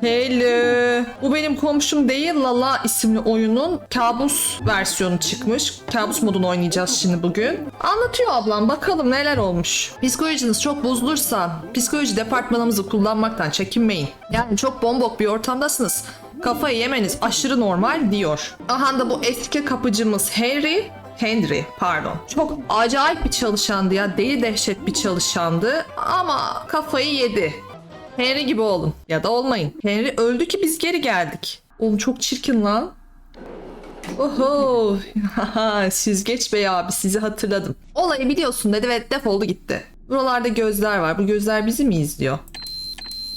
Hello. Bu benim komşum değil Lala isimli oyunun kabus versiyonu çıkmış. Kabus modunu oynayacağız şimdi bugün. Anlatıyor ablam bakalım neler olmuş. Psikolojiniz çok bozulursa psikoloji departmanımızı kullanmaktan çekinmeyin. Yani çok bombok bir ortamdasınız. Kafayı yemeniz aşırı normal diyor. Aha da bu eski kapıcımız Henry Henry pardon. Çok acayip bir çalışandı ya. Deli dehşet bir çalışandı. Ama kafayı yedi. Henry gibi olun. Ya da olmayın. Henry öldü ki biz geri geldik. Oğlum çok çirkin lan. Oho. Süzgeç Bey abi sizi hatırladım. Olayı biliyorsun dedi ve defoldu gitti. Buralarda gözler var. Bu gözler bizi mi izliyor?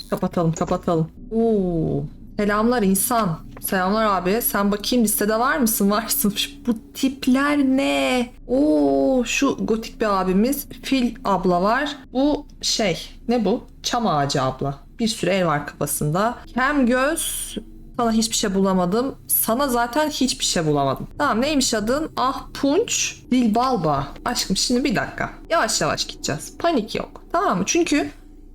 Kapatalım kapatalım. Oo. Selamlar insan. Selamlar abi. Sen bakayım listede var mısın? Varsın. Şu- Bu tipler ne? Oo şu gotik bir abimiz. Fil abla var. Bu şey ne bu? Çam ağacı abla. Bir sürü el var kafasında. Hem göz sana hiçbir şey bulamadım. Sana zaten hiçbir şey bulamadım. Tamam neymiş adın? Ah Punç Dilbalba. Aşkım şimdi bir dakika. Yavaş yavaş gideceğiz. Panik yok. Tamam mı? Çünkü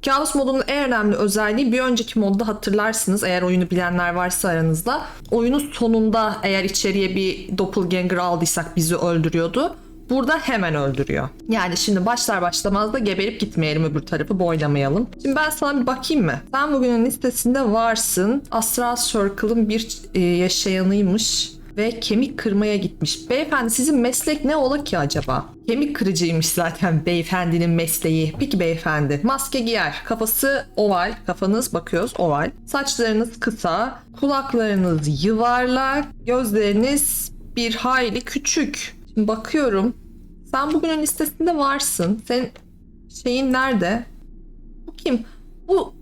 Kabus modunun en önemli özelliği bir önceki modda hatırlarsınız eğer oyunu bilenler varsa aranızda. Oyunun sonunda eğer içeriye bir doppelganger aldıysak bizi öldürüyordu. Burada hemen öldürüyor. Yani şimdi başlar başlamaz da geberip gitmeyelim öbür tarafı boylamayalım. Şimdi ben sana bir bakayım mı? Sen bugünün listesinde varsın. Astral Circle'ın bir e, yaşayanıymış ve kemik kırmaya gitmiş. Beyefendi sizin meslek ne ola ki acaba? Kemik kırıcıymış zaten beyefendinin mesleği. Peki beyefendi maske giyer. Kafası oval. Kafanız bakıyoruz oval. Saçlarınız kısa. Kulaklarınız yuvarlak. Gözleriniz bir hayli küçük. Şimdi bakıyorum. Sen bugünün listesinde varsın. Senin şeyin nerede? Bu kim? Bu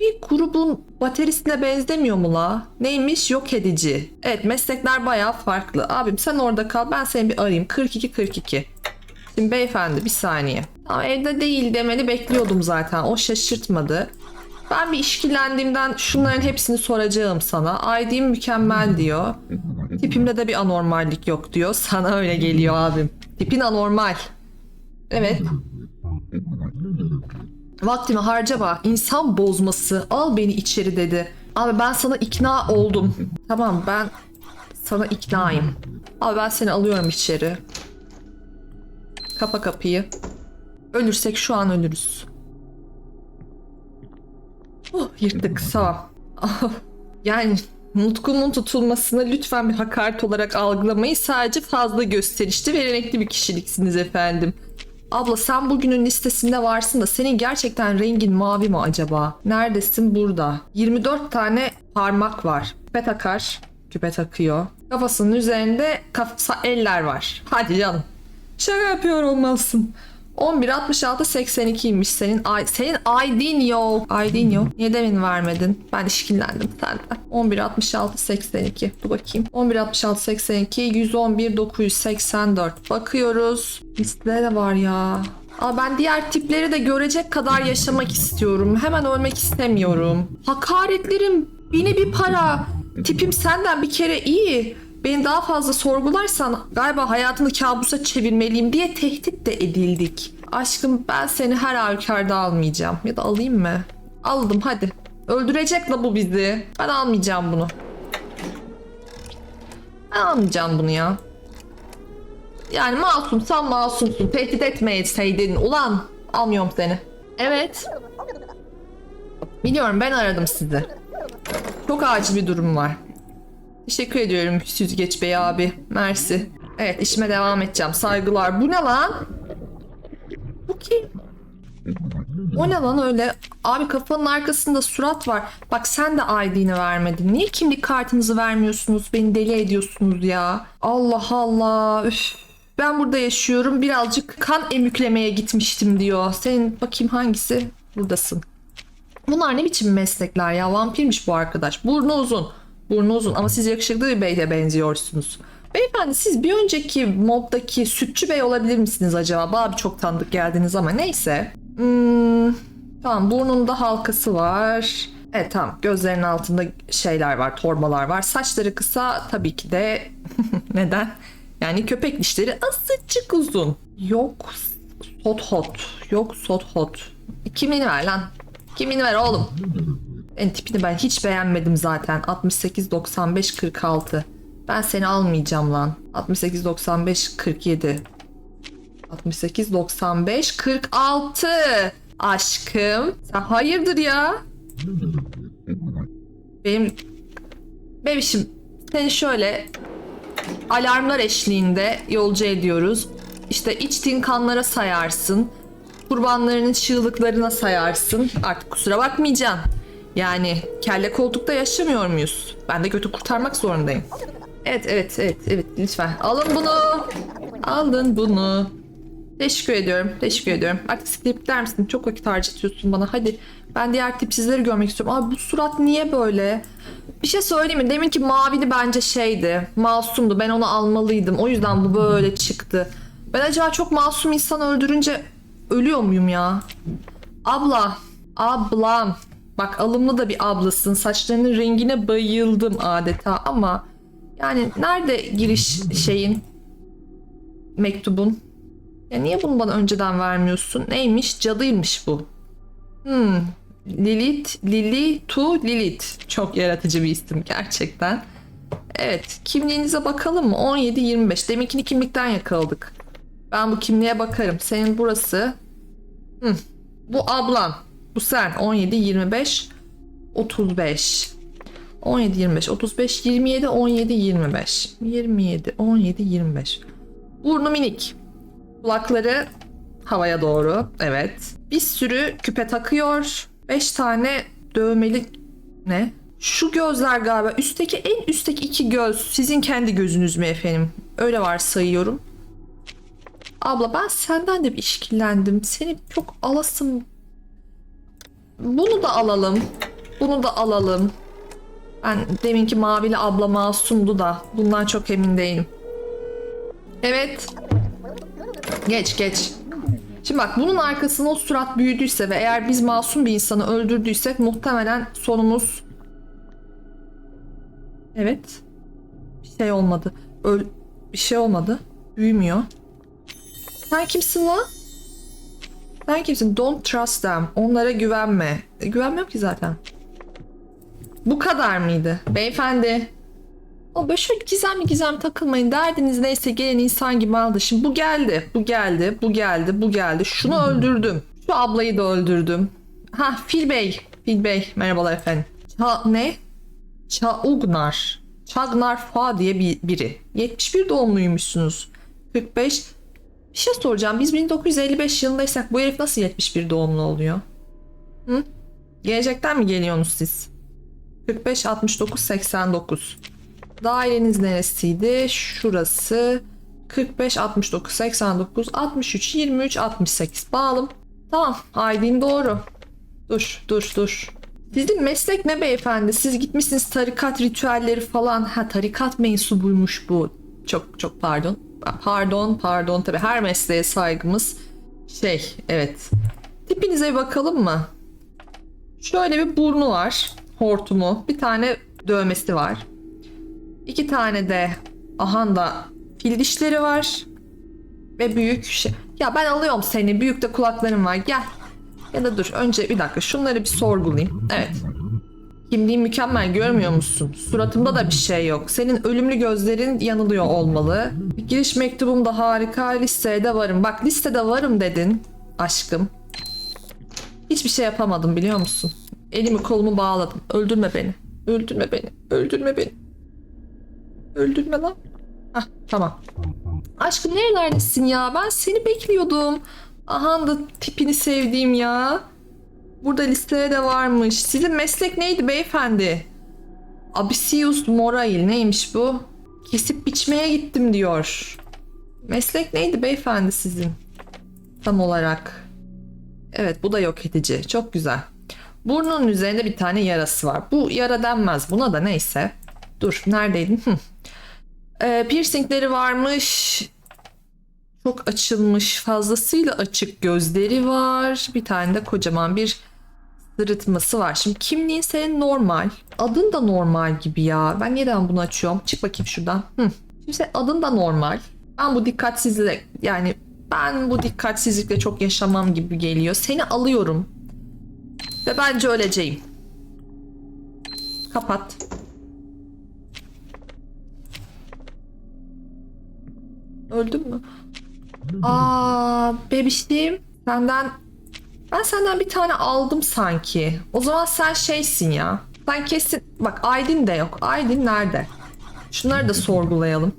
bir grubun bateristine benzemiyor mu la? Neymiş? Yok edici. Evet meslekler bayağı farklı. Abim sen orada kal ben seni bir arayayım. 42-42. Şimdi beyefendi bir saniye. Tamam evde değil demeni bekliyordum zaten. O şaşırtmadı. Ben bir işkillendiğimden şunların hepsini soracağım sana. ID'm mükemmel diyor. Tipimde de bir anormallik yok diyor. Sana öyle geliyor abim. Tipin anormal. Evet. Vaktimi harcama. İnsan bozması. Al beni içeri dedi. Abi ben sana ikna oldum. Tamam ben sana iknayım. Abi ben seni alıyorum içeri. Kapa kapıyı. Ölürsek şu an ölürüz. Oh yırttık sağ ol. Yani nutkumun tutulmasını lütfen bir hakaret olarak algılamayı sadece fazla gösterişli ve renkli bir kişiliksiniz efendim. Abla sen bugünün listesinde varsın da senin gerçekten rengin mavi mi acaba? Neredesin? Burada. 24 tane parmak var. Küpe takar. Küpe takıyor. Kafasının üzerinde kafsa eller var. Hadi canım. Şaka yapıyor olmalısın. 11 66 82'ymiş senin I- senin ID'in yok. ID'in yok. Niye demin vermedin? Ben işkillendim senden. 11 66 82. Dur bakayım. 11 66 82 111 984. Bakıyoruz. Listede de var ya. Aa, ben diğer tipleri de görecek kadar yaşamak istiyorum. Hemen ölmek istemiyorum. Hakaretlerim bini bir para. Tipim senden bir kere iyi. Beni daha fazla sorgularsan galiba hayatını kabusa çevirmeliyim diye tehdit de edildik. Aşkım ben seni her halükarda almayacağım. Ya da alayım mı? Aldım hadi. Öldürecek la bu bizi. Ben almayacağım bunu. Ben almayacağım bunu ya. Yani masumsan masumsun. Tehdit etmeyeseydin. Ulan almıyorum seni. Evet. Biliyorum ben aradım sizi. Çok acil bir durum var. Teşekkür ediyorum Süzgeç Bey abi. Mersi. Evet işime devam edeceğim. Saygılar. Bu ne lan? Bu kim? O ne lan öyle? Abi kafanın arkasında surat var. Bak sen de ID'ni vermedin. Niye kimlik kartınızı vermiyorsunuz? Beni deli ediyorsunuz ya. Allah Allah. Üf. Ben burada yaşıyorum. Birazcık kan emüklemeye gitmiştim diyor. Senin bakayım hangisi? Buradasın. Bunlar ne biçim meslekler ya? Vampirmiş bu arkadaş. Burnu uzun. Burnu uzun ama siz yakışıklı bir beyle benziyorsunuz. Beyefendi siz bir önceki moddaki sütçü bey olabilir misiniz acaba? Bana çok tanıdık geldiniz ama neyse. Hmm, tamam burnunda halkası var. Evet tamam gözlerinin altında şeyler var torbalar var. Saçları kısa tabii ki de neden? Yani köpek dişleri azıcık uzun. Yok sot hot. Yok sot hot. Kimini ver lan. Kimini ver oğlum. En tipini ben hiç beğenmedim zaten. 68 95 46. Ben seni almayacağım lan. 68 95 47. 68 95 46. Aşkım. Sen hayırdır ya? Benim bebişim seni şöyle alarmlar eşliğinde yolcu ediyoruz. İşte içtiğin kanlara sayarsın. Kurbanlarının çığlıklarına sayarsın. Artık kusura bakmayacaksın. Yani kelle koltukta yaşamıyor muyuz? Ben de götü kurtarmak zorundayım. Evet evet evet evet lütfen. Alın bunu. Alın bunu. Teşekkür ediyorum. Teşekkür ediyorum. Artık skip der misin? Çok vakit harcatıyorsun bana. Hadi ben diğer tipsizleri görmek istiyorum. Abi bu surat niye böyle? Bir şey söyleyeyim mi? Demin ki mavili bence şeydi. Masumdu. Ben onu almalıydım. O yüzden bu böyle çıktı. Ben acaba çok masum insan öldürünce ölüyor muyum ya? Abla. Ablam. Bak alımlı da bir ablasın. Saçlarının rengine bayıldım adeta ama yani nerede giriş şeyin mektubun? Ya niye bunu bana önceden vermiyorsun? Neymiş? Cadıymış bu. Hmm. Lilith, Lili, Tu, Lilith. Çok yaratıcı bir isim gerçekten. Evet, kimliğinize bakalım mı? 17-25. Deminkini kimlikten yakaladık. Ben bu kimliğe bakarım. Senin burası. Hmm. Bu ablan. Bu sen. 17-25. 35. 17 25 35 27 17 25 27 17 25 Burnu minik. Kulakları havaya doğru. Evet. Bir sürü küpe takıyor. 5 tane dövmeli ne? Şu gözler galiba. Üstteki en üstteki iki göz sizin kendi gözünüz mü efendim? Öyle var sayıyorum. Abla ben senden de bir işkillendim. Seni çok alasım. Bunu da alalım. Bunu da alalım. Ben deminki mavili abla masumdu da bundan çok emin değilim. Evet. Geç geç. Şimdi bak bunun arkasına o surat büyüdüyse ve eğer biz masum bir insanı öldürdüysek muhtemelen sonumuz... Evet. Bir şey olmadı. Öl... Bir şey olmadı. Büyümüyor. Sen kimsin lan? Sen kimsin? Don't trust them. Onlara güvenme. E, güvenmiyorum ki zaten. Bu kadar mıydı? Beyefendi. O böyle şöyle gizemli gizem takılmayın. Derdiniz neyse gelen insan gibi aldı. Şimdi bu geldi, bu geldi, bu geldi, bu geldi. Şunu öldürdüm. Şu ablayı da öldürdüm. Ha Fil Bey. Fil Bey. Merhabalar efendim. Ça ne? Çaugnar. Çagnar Fa diye bir, biri. 71 doğumluymuşsunuz. 45. Bir şey soracağım. Biz 1955 yılındaysak bu herif nasıl 71 doğumlu oluyor? Hı? Gelecekten mi geliyorsunuz siz? 45 69 89. Daireniz neresiydi? Şurası. 45 69 89 63 23 68. Bağlım. Tamam. Aydın doğru. Dur dur dur. Sizin meslek ne beyefendi? Siz gitmişsiniz tarikat ritüelleri falan. Ha tarikat mensubuymuş bu. Çok çok pardon. Pardon pardon tabi her mesleğe saygımız. Şey evet. Tipinize bir bakalım mı? Şöyle bir burnu var hortumu. Bir tane dövmesi var. İki tane de ahanda fil dişleri var. Ve büyük şey. Ya ben alıyorum seni. Büyük de kulaklarım var. Gel. Ya da dur. Önce bir dakika. Şunları bir sorgulayayım. Evet. Kimliğin mükemmel görmüyor musun? Suratımda da bir şey yok. Senin ölümlü gözlerin yanılıyor olmalı. Giriş mektubum da harika. Listeye de varım. Bak listede varım dedin. Aşkım. Hiçbir şey yapamadım biliyor musun? Elimi kolumu bağladım. Öldürme beni. Öldürme beni. Öldürme beni. Öldürme lan. Hah tamam. Aşkım nerelerdesin ya? Ben seni bekliyordum. Aha da tipini sevdiğim ya. Burada listede de varmış. Sizin meslek neydi beyefendi? Abisius Morail neymiş bu? Kesip biçmeye gittim diyor. Meslek neydi beyefendi sizin? Tam olarak. Evet bu da yok edici. Çok güzel. Burnunun üzerinde bir tane yarası var. Bu yara denmez buna da neyse. Dur neredeydin? Hı. Ee, piercingleri varmış. Çok açılmış fazlasıyla açık gözleri var. Bir tane de kocaman bir sırıtması var. Şimdi kimliğin senin normal. Adın da normal gibi ya. Ben neden bunu açıyorum? Çık bakayım şuradan. Hı. Şimdi senin adın da normal. Ben bu dikkatsizlik yani ben bu dikkatsizlikle çok yaşamam gibi geliyor. Seni alıyorum. Ve bence öleceğim. Kapat. Öldün mü? Aa, bebişliğim senden ben senden bir tane aldım sanki. O zaman sen şeysin ya. Sen kesin bak Aydın da yok. Aydın nerede? Şunları da sorgulayalım.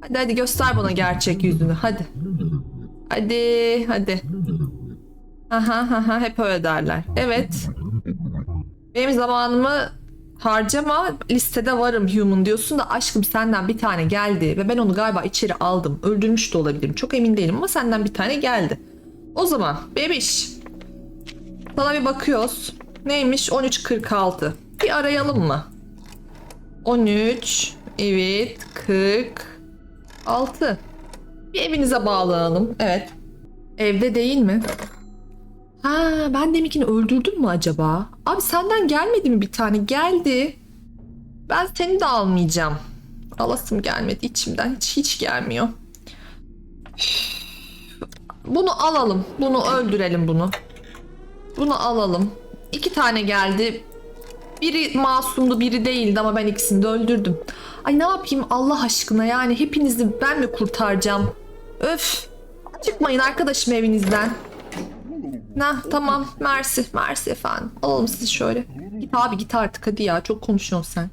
Hadi hadi göster bana gerçek yüzünü hadi. Hadi hadi. Aha aha hep öyle derler. Evet. Benim zamanımı harcama listede varım human diyorsun da aşkım senden bir tane geldi ve ben onu galiba içeri aldım. Öldürmüş de olabilirim. Çok emin değilim ama senden bir tane geldi. O zaman bebiş. Sana bir bakıyoruz. Neymiş? 13.46. Bir arayalım mı? 13 evet 46 Bir evinize bağlanalım. Evet. Evde değil mi? Ha, ben deminkini öldürdüm mü acaba? Abi senden gelmedi mi bir tane? Geldi. Ben seni de almayacağım. Alasım gelmedi içimden. Hiç hiç gelmiyor. Bunu alalım. Bunu öldürelim bunu. Bunu alalım. İki tane geldi. Biri masumdu biri değildi ama ben ikisini de öldürdüm. Ay ne yapayım Allah aşkına yani hepinizi ben mi kurtaracağım? Öf. Çıkmayın arkadaşım evinizden. Nah tamam mersi mersi efendim. Alalım sizi şöyle. Git abi git artık hadi ya çok konuşuyorsun sen.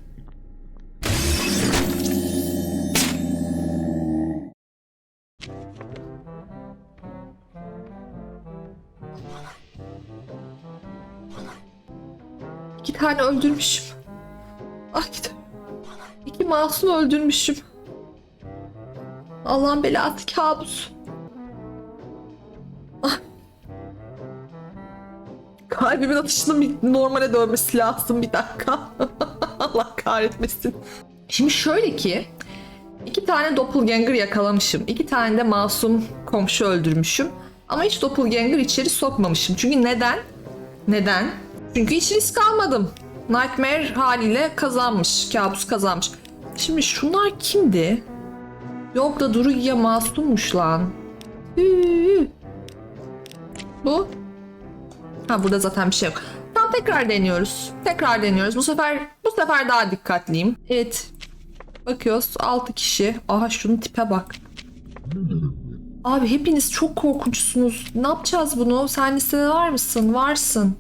İki tane öldürmüşüm. Ay git. İki masum öldürmüşüm. Allah'ın belası kabus. Kalbimin atışının normale dönmesi lazım bir dakika. Allah kahretmesin. Şimdi şöyle ki iki tane doppelganger yakalamışım. iki tane de masum komşu öldürmüşüm. Ama hiç doppelganger içeri sokmamışım. Çünkü neden? Neden? Çünkü hiç risk almadım. Nightmare haliyle kazanmış. Kabus kazanmış. Şimdi şunlar kimdi? Yok da Duru ya masummuş lan. Hüüü. Bu Ha burada zaten bir şey yok. Tamam tekrar deniyoruz. Tekrar deniyoruz. Bu sefer bu sefer daha dikkatliyim. Evet. Bakıyoruz 6 kişi. Aha şunun tipe bak. Abi hepiniz çok korkunçsunuz. Ne yapacağız bunu? Sen listede var mısın? Varsın.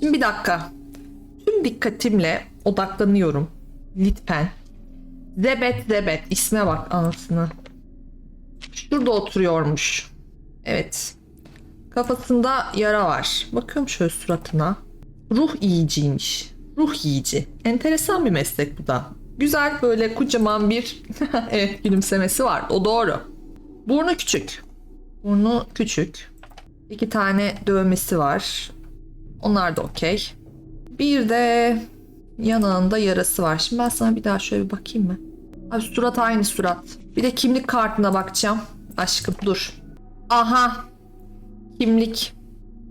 Şimdi bir dakika. Tüm dikkatimle odaklanıyorum. Lütfen. Zebet Zebet. isme bak anasını. Şurada oturuyormuş. Evet. Kafasında yara var. Bakıyorum şöyle suratına. Ruh yiyiciymiş. Ruh yiyici. Enteresan bir meslek bu da. Güzel böyle kocaman bir evet gülümsemesi var. O doğru. Burnu küçük. Burnu küçük. İki tane dövmesi var. Onlar da okey. Bir de yanağında yarası var. Şimdi ben sana bir daha şöyle bir bakayım mı? Abi surat aynı surat. Bir de kimlik kartına bakacağım. Aşkım dur. Aha Kimlik.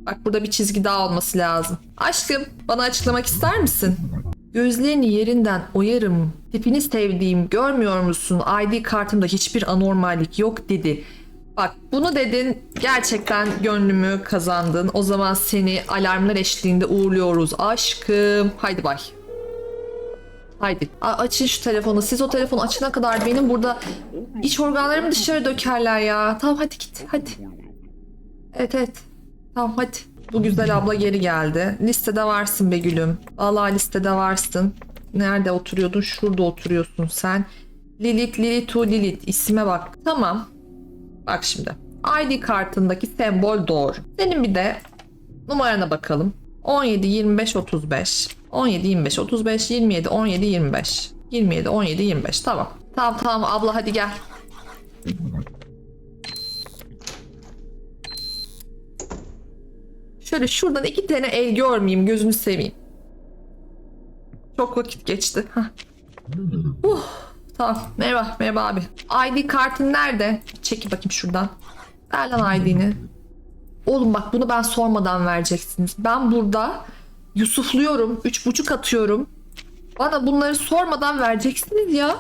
Bak burada bir çizgi daha olması lazım. Aşkım bana açıklamak ister misin? Gözlerini yerinden oyarım. Tipini sevdiğim görmüyor musun? ID kartımda hiçbir anormallik yok dedi. Bak bunu dedin gerçekten gönlümü kazandın. O zaman seni alarmlar eşliğinde uğurluyoruz aşkım. Haydi bay. Haydi A- açın şu telefonu. Siz o telefonu açana kadar benim burada iç organlarımı dışarı dökerler ya. Tamam hadi git hadi. Evet evet. Tamam hadi. Bu güzel abla geri geldi. Listede varsın be gülüm. Vallahi listede varsın. Nerede oturuyordun? Şurada oturuyorsun sen. Lilith, Lilith, Lilith. isme bak. Tamam. Bak şimdi. ID kartındaki sembol doğru. Senin bir de numarana bakalım. 17, 25, 35. 17, 25, 35, 27, 17, 25. 27, 17, 25. Tamam. Tamam tamam abla hadi gel. Şöyle şuradan iki tane el görmeyeyim gözünü seveyim. Çok vakit geçti. Hah. Uh, tamam merhaba merhaba abi. ID kartın nerede? Çekil bakayım şuradan. Ver lan ID'ni. Oğlum bak bunu ben sormadan vereceksiniz. Ben burada Yusufluyorum. Üç buçuk atıyorum. Bana bunları sormadan vereceksiniz ya.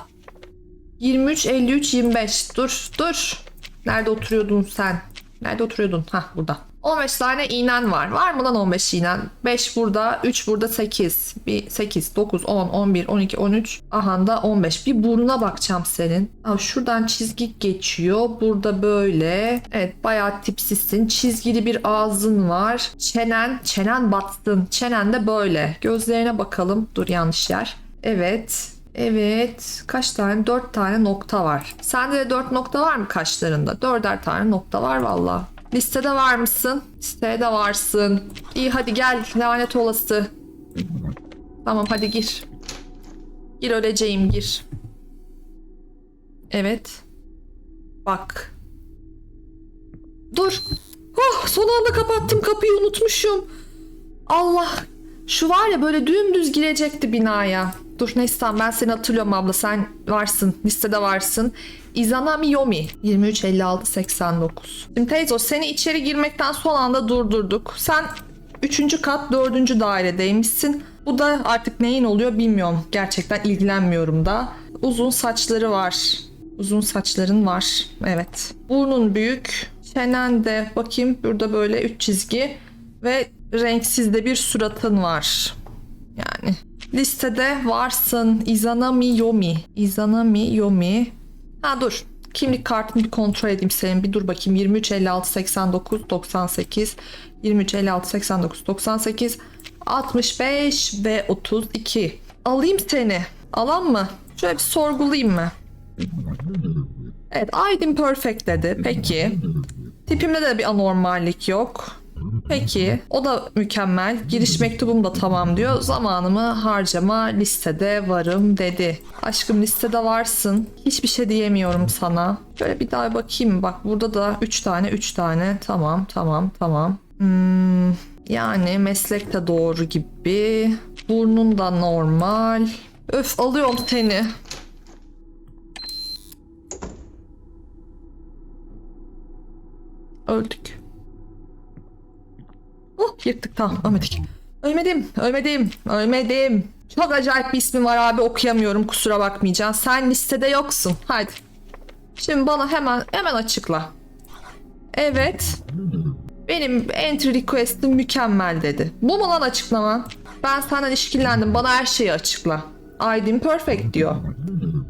23, 53, 25. Dur, dur. Nerede oturuyordun sen? Nerede oturuyordun? Hah burada. 15 tane iğnen var. Var mı lan 15 iğnen? 5 burada, 3 burada 8. Bir 8, 9, 10, 11, 12, 13. Aha da 15. Bir burnuna bakacağım senin. Aa, şuradan çizgi geçiyor. Burada böyle. Evet bayağı tipsizsin. Çizgili bir ağzın var. Çenen, çenen battın. Çenen de böyle. Gözlerine bakalım. Dur yanlış yer. Evet. Evet. Kaç tane? 4 tane nokta var. Sende de 4 nokta var mı kaşlarında? 4'er tane nokta var valla. Listede var mısın? Listede de varsın. İyi hadi gel lanet olası. Tamam hadi gir. Gir öleceğim gir. Evet. Bak. Dur. Oh, son anda kapattım kapıyı unutmuşum. Allah. Şu var ya böyle dümdüz girecekti binaya. Dur tamam ben seni hatırlıyorum abla. Sen varsın. Listede varsın. Izanami Yomi. 23 56 89. Şimdi teyze seni içeri girmekten son anda durdurduk. Sen 3. kat 4. dairedeymişsin. Bu da artık neyin oluyor bilmiyorum. Gerçekten ilgilenmiyorum da. Uzun saçları var. Uzun saçların var. Evet. Burnun büyük. Çenen de bakayım burada böyle 3 çizgi ve renksiz de bir suratın var. Yani listede varsın. Izanami Yomi. Izanami Yomi. Ha dur. Kimlik kartını bir kontrol edeyim senin. Bir dur bakayım. 23 56 89 98 23 56 89 98 65 ve 32. Alayım seni. Alan mı? Şöyle bir sorgulayayım mı? Evet, Aydın perfect dedi. Peki. Tipimde de bir anormallik yok. Peki, o da mükemmel. Giriş mektubum da tamam diyor. Zamanımı harcama listede varım dedi. Aşkım listede varsın. Hiçbir şey diyemiyorum sana. Şöyle bir daha bakayım. Bak burada da 3 tane 3 tane. Tamam tamam tamam. Hmm, yani meslek de doğru gibi. Burnun da normal. Öf alıyorum seni. Öldük. Oh yırttık tamam ölmedik. Ölmedim, ölmedim, ölmedim. Çok acayip bir ismin var abi okuyamıyorum kusura bakmayacaksın. Sen listede yoksun. Hadi. Şimdi bana hemen hemen açıkla. Evet. Benim entry request'im mükemmel dedi. Bu mu lan açıklama? Ben senden işkillendim. Bana her şeyi açıkla. ID'm perfect diyor.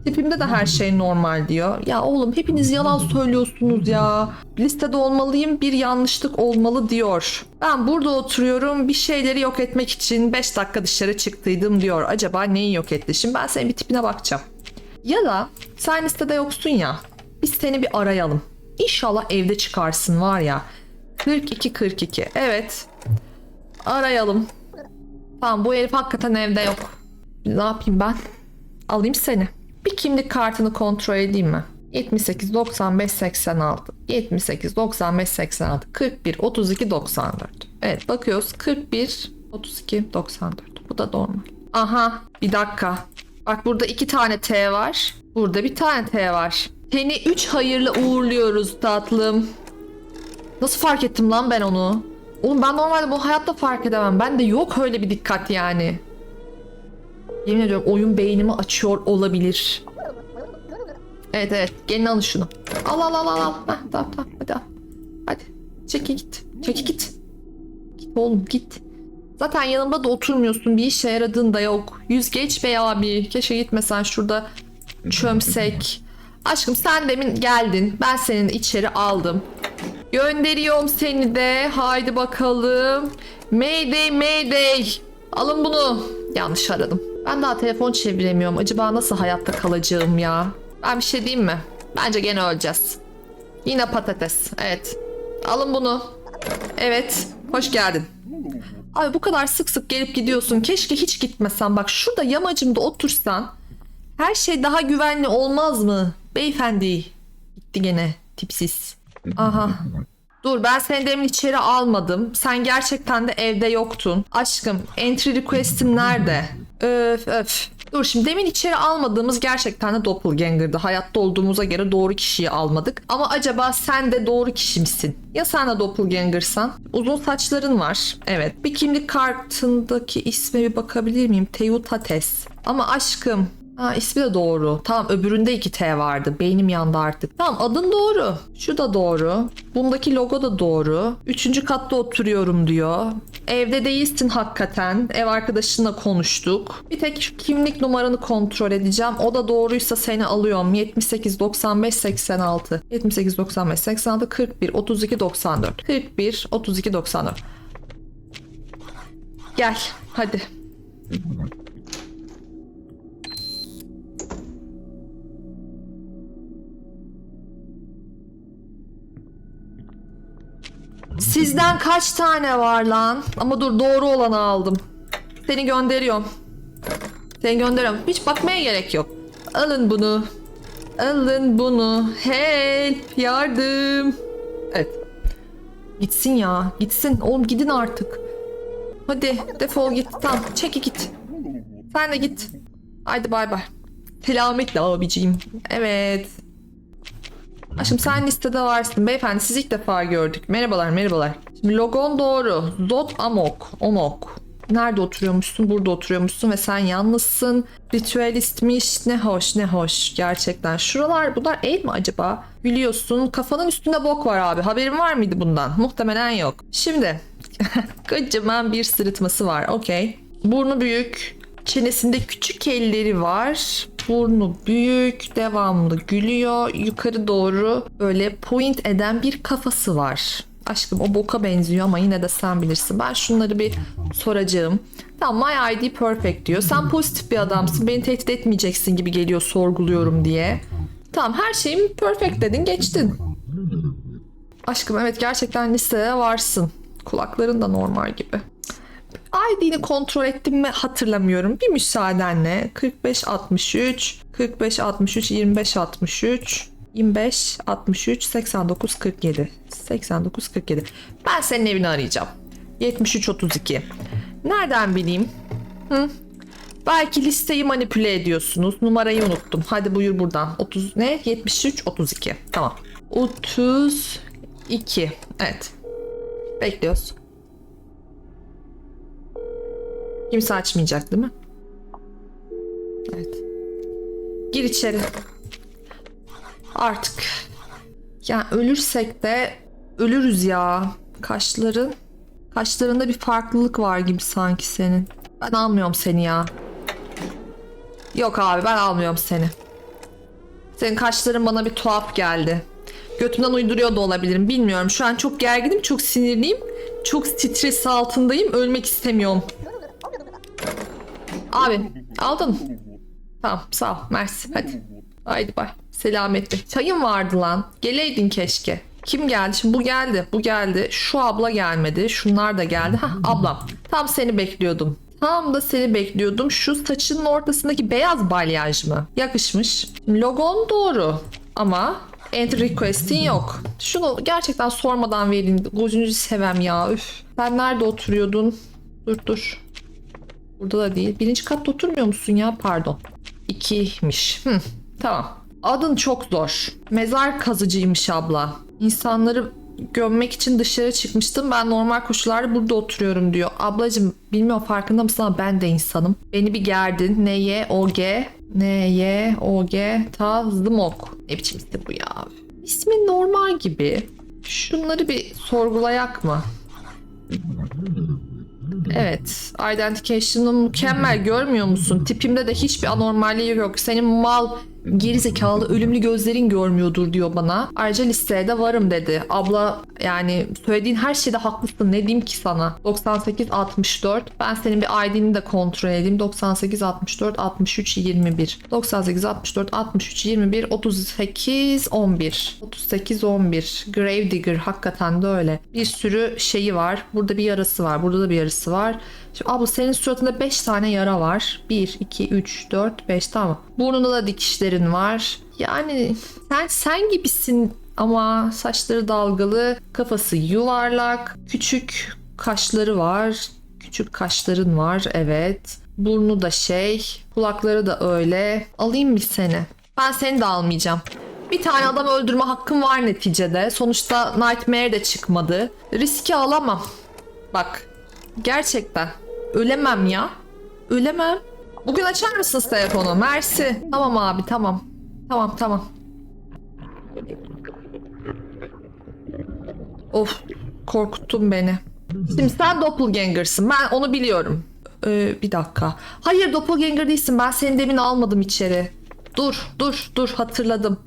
Tipimde de her şey normal diyor. Ya oğlum hepiniz yalan söylüyorsunuz ya. Listede olmalıyım bir yanlışlık olmalı diyor. Ben burada oturuyorum bir şeyleri yok etmek için 5 dakika dışarı çıktıydım diyor. Acaba neyi yok etti? Şimdi ben senin bir tipine bakacağım. Ya da sen listede yoksun ya. Biz seni bir arayalım. İnşallah evde çıkarsın var ya. 42-42 evet. Arayalım. Tamam bu herif hakikaten evde yok. Ne yapayım ben? Alayım seni. Bir kimlik kartını kontrol edeyim mi? 78 95 86 78 95 86 41 32 94 Evet bakıyoruz 41 32 94 bu da normal. Aha bir dakika. Bak burada iki tane T var. Burada bir tane T var. Seni 3 hayırlı uğurluyoruz tatlım. Nasıl fark ettim lan ben onu? Oğlum ben normalde bu hayatta fark edemem. Ben de yok öyle bir dikkat yani. Yemin ediyorum oyun beynimi açıyor olabilir. Evet evet gelin alın şunu. Al al al al. al. Heh, tamam tamam hadi al. Hadi. Çeki git. Çeki git. Git oğlum git. Zaten yanımda da oturmuyorsun. Bir işe yaradığın da yok. Yüz geç be abi. Keşke gitmesen şurada çömsek. Aşkım sen demin geldin. Ben senin içeri aldım. Gönderiyorum seni de. Haydi bakalım. Mayday mayday. Alın bunu. Yanlış aradım. Ben daha telefon çeviremiyorum. Acaba nasıl hayatta kalacağım ya? Ben bir şey diyeyim mi? Bence gene öleceğiz. Yine patates. Evet. Alın bunu. Evet. Hoş geldin. Abi bu kadar sık sık gelip gidiyorsun. Keşke hiç gitmesen. Bak şurada yamacımda otursan. Her şey daha güvenli olmaz mı? Beyefendi. Gitti gene. Tipsiz. Aha. Dur ben seni demin içeri almadım. Sen gerçekten de evde yoktun. Aşkım entry request'in nerede? Öf öf. Dur şimdi demin içeri almadığımız gerçekten de doppelganger'dı. Hayatta olduğumuza göre doğru kişiyi almadık. Ama acaba sen de doğru kişi misin? Ya sen de doppelganger'san? Uzun saçların var. Evet. Bir kimlik kartındaki isme bir bakabilir miyim? Teutates. Ama aşkım Ha ismi de doğru. Tamam öbüründe 2 T vardı. Beynim yandı artık. Tamam adın doğru. Şu da doğru. Bundaki logo da doğru. Üçüncü katta oturuyorum diyor. Evde değilsin hakikaten. Ev arkadaşınla konuştuk. Bir tek kimlik numaranı kontrol edeceğim. O da doğruysa seni alıyorum. 78 95 86. 78 95 86 41 32 94. 41 32 94. Gel hadi. Sizden kaç tane var lan? Ama dur doğru olanı aldım. Seni gönderiyorum. Seni gönderiyorum. Hiç bakmaya gerek yok. Alın bunu. Alın bunu. Help. Yardım. Evet. Gitsin ya. Gitsin. Oğlum gidin artık. Hadi defol git. Tamam çeki git. Sen de git. Haydi bay bay. Selametle abiciğim. Evet. Aşkım sen listede varsın. Beyefendi sizi ilk defa gördük. Merhabalar merhabalar. Şimdi logon doğru. Zod Amok. Omok. Nerede oturuyormuşsun? Burada oturuyormuşsun ve sen yalnızsın. Ritüelistmiş. Ne hoş ne hoş. Gerçekten. Şuralar bunlar el mi acaba? Gülüyorsun. Kafanın üstünde bok var abi. Haberin var mıydı bundan? Muhtemelen yok. Şimdi. Kocaman bir sırıtması var. Okey. Burnu büyük. Çenesinde küçük elleri var. Burnu büyük, devamlı gülüyor. Yukarı doğru böyle point eden bir kafası var. Aşkım o boka benziyor ama yine de sen bilirsin. Ben şunları bir soracağım. Tamam my ID perfect diyor. Sen pozitif bir adamsın. Beni tehdit etmeyeceksin gibi geliyor sorguluyorum diye. Tamam her şeyim perfect dedin geçtin. Aşkım evet gerçekten listede varsın. Kulakların da normal gibi. ID'ni kontrol ettim mi hatırlamıyorum. Bir müsaadenle 45 63 45 63 25 63 25 63 89 47 89 47. Ben senin evini arayacağım. 73 32. Nereden bileyim? Hı? Belki listeyi manipüle ediyorsunuz. Numarayı unuttum. Hadi buyur buradan. 30 ne? 73 32. Tamam. 32. Evet. Bekliyoruz. Kimse açmayacak değil mi? Evet. Gir içeri. Artık. Ya ölürsek de ölürüz ya. Kaşların kaşlarında bir farklılık var gibi sanki senin. Ben almıyorum seni ya. Yok abi ben almıyorum seni. Senin kaşların bana bir tuhaf geldi. Götümden uyduruyor da olabilirim bilmiyorum. Şu an çok gerginim, çok sinirliyim. Çok stres altındayım. Ölmek istemiyorum. Abi aldın. Tamam sağ ol. Mersi. Hadi. Haydi bay. Selametle. Çayın vardı lan. Geleydin keşke. Kim geldi? Şimdi bu geldi. Bu geldi. Şu abla gelmedi. Şunlar da geldi. Hah ablam. Tam seni bekliyordum. Tam da seni bekliyordum. Şu saçının ortasındaki beyaz balyaj mı? Yakışmış. Logon doğru. Ama entry request'in yok. Şunu gerçekten sormadan verin. Gözünüzü sevem ya. Üf. Sen nerede oturuyordun? Dur dur. Burada da değil. Birinci katta oturmuyor musun ya? Pardon. İkiymiş. Hı, tamam. Adın çok zor. Mezar kazıcıymış abla. İnsanları gömmek için dışarı çıkmıştım. Ben normal koşullarda burada oturuyorum diyor. Ablacım bilmiyorum farkında mısın ama ben de insanım. Beni bir gerdin. N Y O G N Y O G ta zımok. Ne biçim isim bu ya? İsmin normal gibi. Şunları bir sorgulayak mı? Evet. Identification'ı mükemmel görmüyor musun? Tipimde de hiçbir anormalliği yok. Senin mal gerizekalı ölümlü gözlerin görmüyordur diyor bana. Ayrıca listeye de varım dedi. Abla yani söylediğin her şeyde haklısın. Ne diyeyim ki sana? 98 64. Ben senin bir ID'ni de kontrol edeyim. 98 64 63 21. 98 64 63 21 38 11. 38 11. Grave Digger hakikaten de öyle. Bir sürü şeyi var. Burada bir yarası var. Burada da bir yarası var. Şimdi abla senin suratında 5 tane yara var. 1, 2, 3, 4, 5 tamam. Burnunda da dikişlerin var. Yani sen sen gibisin ama saçları dalgalı, kafası yuvarlak, küçük kaşları var. Küçük kaşların var evet. Burnu da şey, kulakları da öyle. Alayım mı seni? Ben seni de almayacağım. Bir tane adam öldürme hakkım var neticede. Sonuçta Nightmare de çıkmadı. Riski alamam. Bak gerçekten ölemem ya. Ölemem. Bugün açar mısınız telefonu? Mersi. Tamam abi tamam. Tamam tamam. Of korkuttun beni. Şimdi sen doppelganger'sın. Ben onu biliyorum. Ee, bir dakika. Hayır doppelganger değilsin. Ben seni demin almadım içeri. Dur dur dur hatırladım.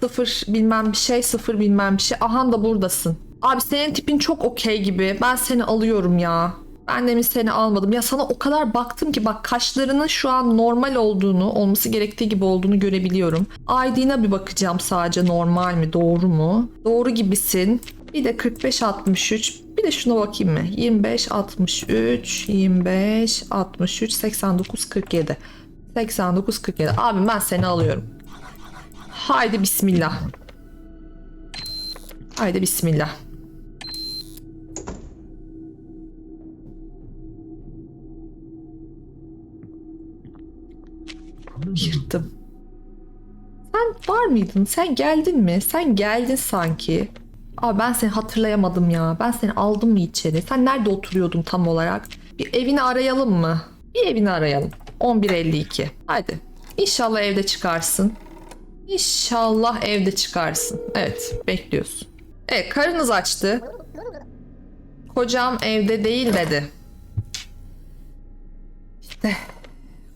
Sıfır bilmem bir şey sıfır bilmem bir şey. Aha da buradasın. Abi senin tipin çok okey gibi. Ben seni alıyorum ya. Ben demin seni almadım. Ya sana o kadar baktım ki bak kaşlarının şu an normal olduğunu, olması gerektiği gibi olduğunu görebiliyorum. ID'ne bir bakacağım sadece normal mi, doğru mu? Doğru gibisin. Bir de 45 63. Bir de şuna bakayım mı? 25 63 25 63 89 47. 89 47. Abi ben seni alıyorum. Haydi bismillah. Haydi bismillah. Yırttım. Sen var mıydın? Sen geldin mi? Sen geldin sanki. Abi ben seni hatırlayamadım ya. Ben seni aldım mı içeri? Sen nerede oturuyordun tam olarak? Bir evini arayalım mı? Bir evini arayalım. 11.52. Hadi. İnşallah evde çıkarsın. İnşallah evde çıkarsın. Evet, bekliyorsun. Evet, karınız açtı. Kocam evde değil dedi. İşte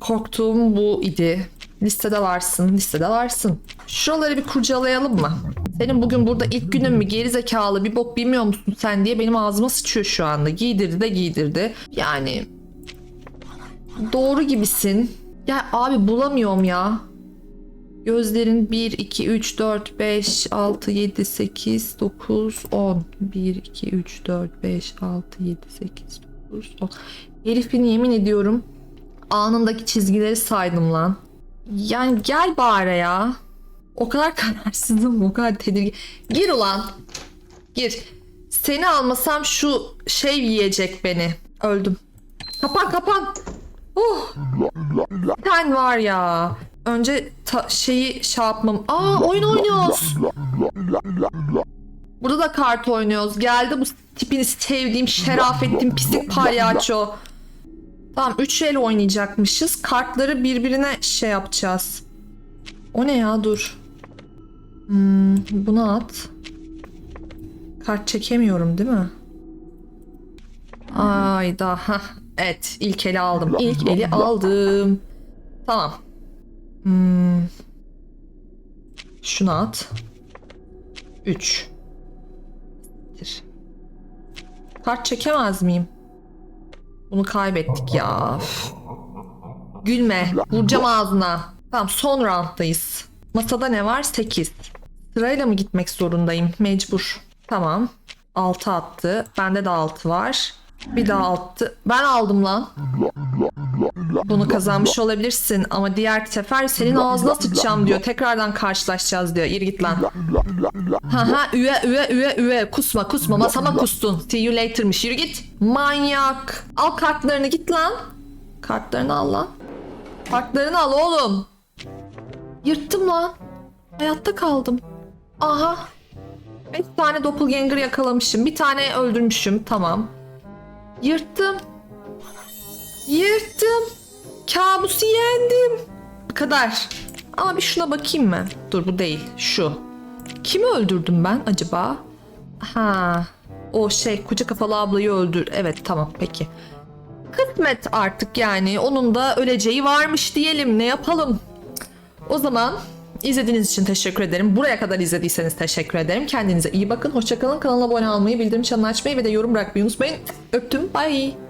korktuğum bu idi. Listede varsın, listede varsın. Şuraları bir kurcalayalım mı? Senin bugün burada ilk günün mü geri zekalı bir bok bilmiyor musun sen diye benim ağzıma sıçıyor şu anda. Giydirdi de giydirdi. Yani doğru gibisin. Ya abi bulamıyorum ya. Gözlerin 1, 2, 3, 4, 5, 6, 7, 8, 9, 10. 1, 2, 3, 4, 5, 6, 7, 8, 9, 10. Herifin yemin ediyorum anındaki çizgileri saydım lan. Yani gel bari ya. O kadar kararsızım, o kadar tedirgin. Gir ulan. Gir. Seni almasam şu şey yiyecek beni. Öldüm. Kapan kapan. Oh. Sen var ya. Önce şeyi şey yapmam. Aa oyun oynuyoruz. Burada da kart oynuyoruz. Geldi bu tipini sevdiğim şerafettin pislik palyaço. Tamam 3 el oynayacakmışız. Kartları birbirine şey yapacağız. O ne ya dur. Hmm, bunu at. Kart çekemiyorum değil mi? Ayda. Hah. Evet ilk eli aldım. İlk eli aldım. Tamam. Hmm. Şunu at. 3. Kart çekemez miyim? Bunu kaybettik ya. Gülme. Vuracağım ağzına. Tamam son rounddayız. Masada ne var? 8. Sırayla mı gitmek zorundayım? Mecbur. Tamam. 6 attı. Bende de 6 var. Bir daha attı. Ben aldım lan. Bunu kazanmış olabilirsin ama diğer sefer senin ağzına sıçacağım diyor. Tekrardan karşılaşacağız diyor. İri git lan. Haha üye üye üye üye kusma kusma masama kustun. See you later'mış. Yürü git. Manyak. Al kartlarını git lan. Kartlarını al lan. Kartlarını al oğlum. Yırttım lan. Hayatta kaldım. Aha. 5 tane doppelganger yakalamışım. Bir tane öldürmüşüm. Tamam. Yırttım. Yırttım. Kabusu yendim. Bu kadar. Ama bir şuna bakayım mı? Dur bu değil. Şu. Kimi öldürdüm ben acaba? Ha. O şey koca kafalı ablayı öldür. Evet tamam peki. Kısmet artık yani. Onun da öleceği varmış diyelim. Ne yapalım? O zaman izlediğiniz için teşekkür ederim. Buraya kadar izlediyseniz teşekkür ederim. Kendinize iyi bakın. Hoşçakalın. Kanala abone olmayı, bildirim çanını açmayı ve de yorum bırakmayı unutmayın. Öptüm. Bye.